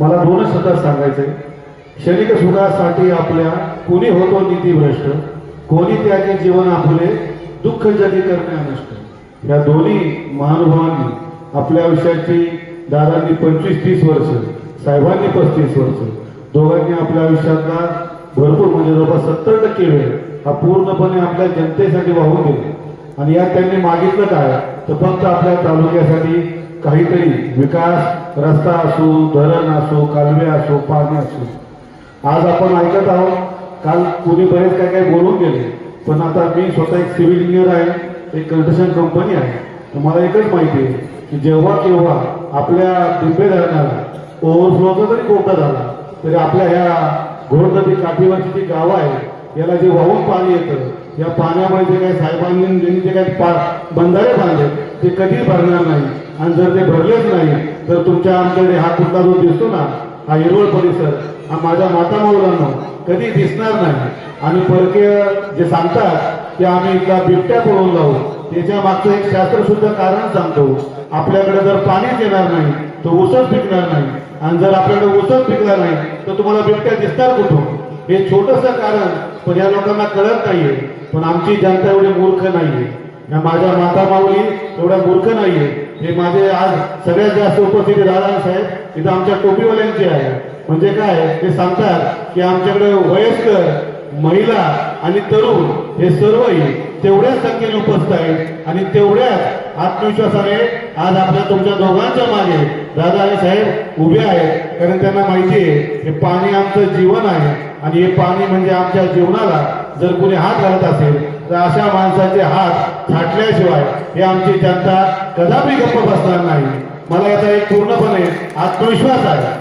मला दोनच शब्दात सांगायचंय. क्षणिक सुखासाठी आपल्या कोणी होतो नीतीभ्रष्ट कोणी त्याचे जीवन आपले दुःख जगी करणे अनष्ट. या दोन्ही महानुभावांनी आपल्या आयुष्याची दादांनी पंचवीस तीस वर्ष साहेबांनी पस्तीस वर्ष दोघांनी आपल्या आयुष्यातला भरपूर म्हणजे जवळपास सत्तर टक्के वेळ हा पूर्णपणे आपल्या जनतेसाठी वाहून गेले. आणि यात त्यांनी मागितलं काय? तर फक्त आपल्या तालुक्यासाठी काहीतरी विकास रस्ता असो धरण असो कालवे असो पाणी असो. आज आपण ऐकत आहोत काल कोणी बरेच काय काय बोलून गेले पण आता मी स्वतः एक सिव्हिल इंजिनियर आहे एक कन्स्ट्रक्शन कंपनी आहे. तर मला एकच माहिती आहे की जेव्हा केव्हा आपल्या डिंबे धरणाला ओव्हरफ्लोचा जरी कोटा झाला तरी आपल्या ह्या घोडनदी काठीवरची जी गावं आहे याला जे वाहून पाणी येतं या पाण्यामुळे जे काही साहेबांनी जे काही पा बंधारे बांधले ते कधीच भरणार नाही. आणि जर ते भरलेच नाही तर तुमच्या आमच्याकडे हा कुठला जो दिसतो ना हा हिरवळ परिसर हा माझ्या माता माऊलांना कधी दिसणार नाही. आणि परकीय जे सांगतात की आम्ही इथला बिबट्या पळून जाऊ त्याच्या मागचं एक शास्त्रशुद्ध कारण सांगतो. आपल्याकडे जर पाणीच येणार नाही तर ऊसच पिकणार नाही. आणि जर आपल्याकडे ऊसच पिकला नाही तर तुम्हाला बिबट्या दिसणार कुठून? हे छोटस कारण पण या लोकांना कळत नाहीये. पण आमची जनता एवढी मूर्ख नाहीये. या माझ्या माता माऊली एवढ्या मूर्ख नाहीये. हे माझे आज सगळ्यात जास्त उपस्थिती दादा साहेब इथं आमच्या टोपीवाल्यांची आहे. म्हणजे काय? ते सांगतात की आमच्याकडे वयस्कर महिला आणि तरुण हे सर्वही तेवढ्याच संख्येने उपस्थित आहेत आणि तेवढ्याच आत्मविश्वासाने आज आपल्या तुमच्या दोघांच्या मागे दादा आणि साहेब उभे आहेत. कारण त्यांना माहिती आहे हे पाणी आमचं जीवन आहे. आणि हे पाणी म्हणजे आमच्या जीवनाला जर कुणी हात घालत असेल तर अशा माणसाचे हात छाटल्याशिवाय हे आमची जनता कदापि गप्प बसणार नाही. मला याचा एक पूर्णपणे आत्मविश्वास आहे.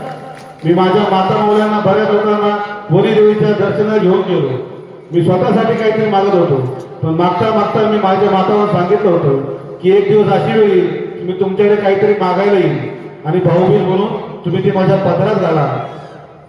मी माझ्या माता मुलांना बऱ्याच लोकांना वनी देवीच्या दर्शनाला घेऊन गेलो. मी स्वतःसाठी काहीतरी मागत होतो. पण मागता मागता मी माझ्या मातावर सांगितलं होतं की एक दिवस अशी वेळ येईल की मी तुमच्याकडे काहीतरी मागायला येईल आणि भाऊबीज म्हणून तुम्ही ती माझ्या पदरात घाला.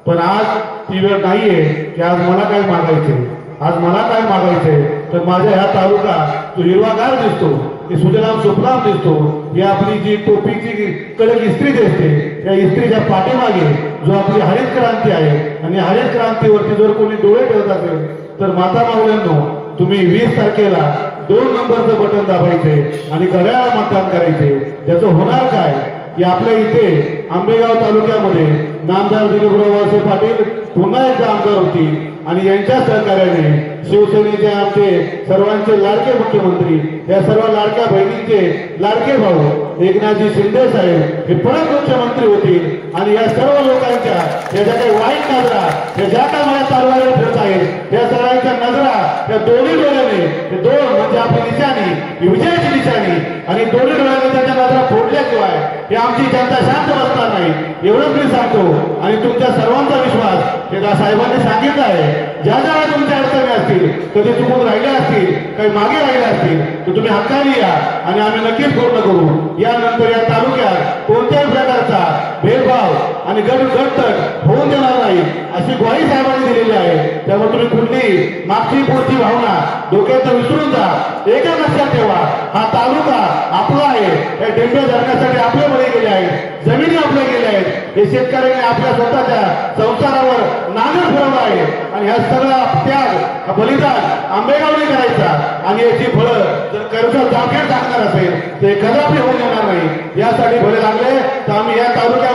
पण आज ती वेळ नाहीये की आज मला काय मागायचंय. आज मला काय मागायचंय? तर माझ्या ह्या तालुका तो हिरवागार दिसतो ते सुजलाम सुफलाम दिसतो ही आपली जी टोपीची कडक इस्त्री दिसते त्या इस्त्रीच्या पाठीमागे जो आपली हरित क्रांती आहे आणि हरित क्रांतीवरती जर कोणी डोळे ठेवत असेल तर माता माऊल्यांनो तुम्ही वीस तारखेला दोन नंबरचं बटन दाबायचे आणि घड्याळा मतदान करायचे. त्याचं होणार काय? की आपल्या इथे आंबेगाव तालुक्यामध्ये नामदार दिलीपराव वळसे पाटील पुन्हा एकदा आमदार होती. आणि यांच्या सहकार्याने शिवसेनेचे आमचे सर्वांचे लाडके मुख्यमंत्री या सर्व लाडक्या बहिणींचे लाडके भाऊ एकनाथजी शिंदे साहेब हे परत मुख्यमंत्री होतील. आणि या सर्व लोकांच्या या ज्या काही वाईट नजरा या ज्या काय मला चालवायला फिरत आहेत त्या सर्वांच्या नजरा त्या दोन्ही डोळ्याने दोन म्हणजे आपली निशाणी विजयाची निशाणी आणि दोन्ही डोळ्याने त्याच्या नजरा फोडल्याशिवाय हे आमची जनता शांत बसणार नाही. एवढं मी सांगतो. आणि तुमच्या सर्वांचा विश्वास हे दा साहेबांनी सांगितलं आहे. ज्या ज्या तुमच्या अडचणी असतील कधी चुकून राहिल्या असतील काही मागे राहिल्या असतील तर तुम्ही हक्काने या आणि आम्ही नक्कीच पूर्ण करू. यानंतर या तालुक्यात कोणत्याही प्रकारचा भेदभाव आणि गट गटतट होऊन देणार नाही अशी ग्वाही साहेबांनी दिलेली आहे. त्यामुळे तुम्ही कुठली मागची पुढची भावना डोक्यात विसरून जा. एका लक्षात ठेवा हा तालुका आपला आहे. या डेंबे धरण्यासाठी आपल्यामुळे बळे गेले आहेत जमिनी आपल्या गेल्या आहेत हे शेतकऱ्यांनी आपल्या स्वतःच्या संसारावर नागर फिरवलं आहे. आणि ह्या सगळा त्याग बलिदान आंबेगावने करायचा. आणि याची फळं जर कर्ज जागेत टाकणार असेल तर कदापि होऊन येणार नाही. यासाठी भले लागले तर आम्ही या तालुक्यात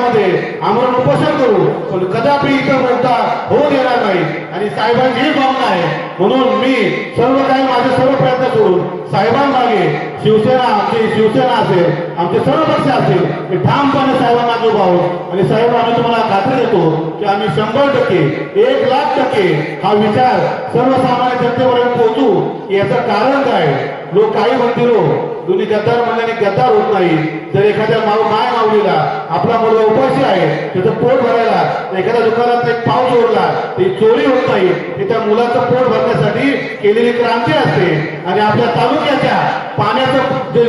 आम्हाला उपोषण करू. पण कदापि इथं मोठा होऊ देणार नाही. आणि साहेबांची ही भावना आहे. म्हणून मी सर्व काही माझे सर्व प्रयत्न करून साहेबांमागे शिवसेना आमची शिवसेना असेल आमचे सर्व पक्ष असेल मी ठामपणे साहेबांना उभा आहोत आणि साहेब आम्ही तुम्हाला खात्री देतो की आम्ही शंभर टक्के एक लाख टक्के हा विचार सर्वसामान्य जनतेपर्यंत पोहोचू. याचं कारण काय? लोक काही म्हणतील हो, दोन्ही गद्दार म्हणल्याने गद्दार होत नाही. जर एखाद्या माव माय माऊलीला आपला मुलगा उपाशी आहे त्याचं पोट भरायला एखाद्या दुकानात एक पाव सोडला ती चोरी होत नाही. ही त्या मुलाचं पोट भरण्यासाठी केलेली क्रांती असते. आणि आपल्या तालुक्याच्या पाण्याचा जे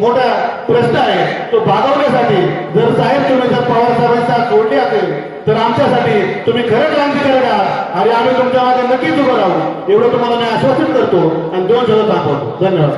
मोठा प्रश्न आहे तो भागवण्यासाठी जर साहेब तुम्ही जर पवार साहेबांचा साथ सोडली असेल तर आमच्यासाठी तुम्ही खरं क्रांती करणार आणि आम्ही तुमच्या मागे नक्कीच उभं राहू. एवढं तुम्हाला मी आश्वासित करतो. आणि दोन शब्द दाखवतो धन्यवाद.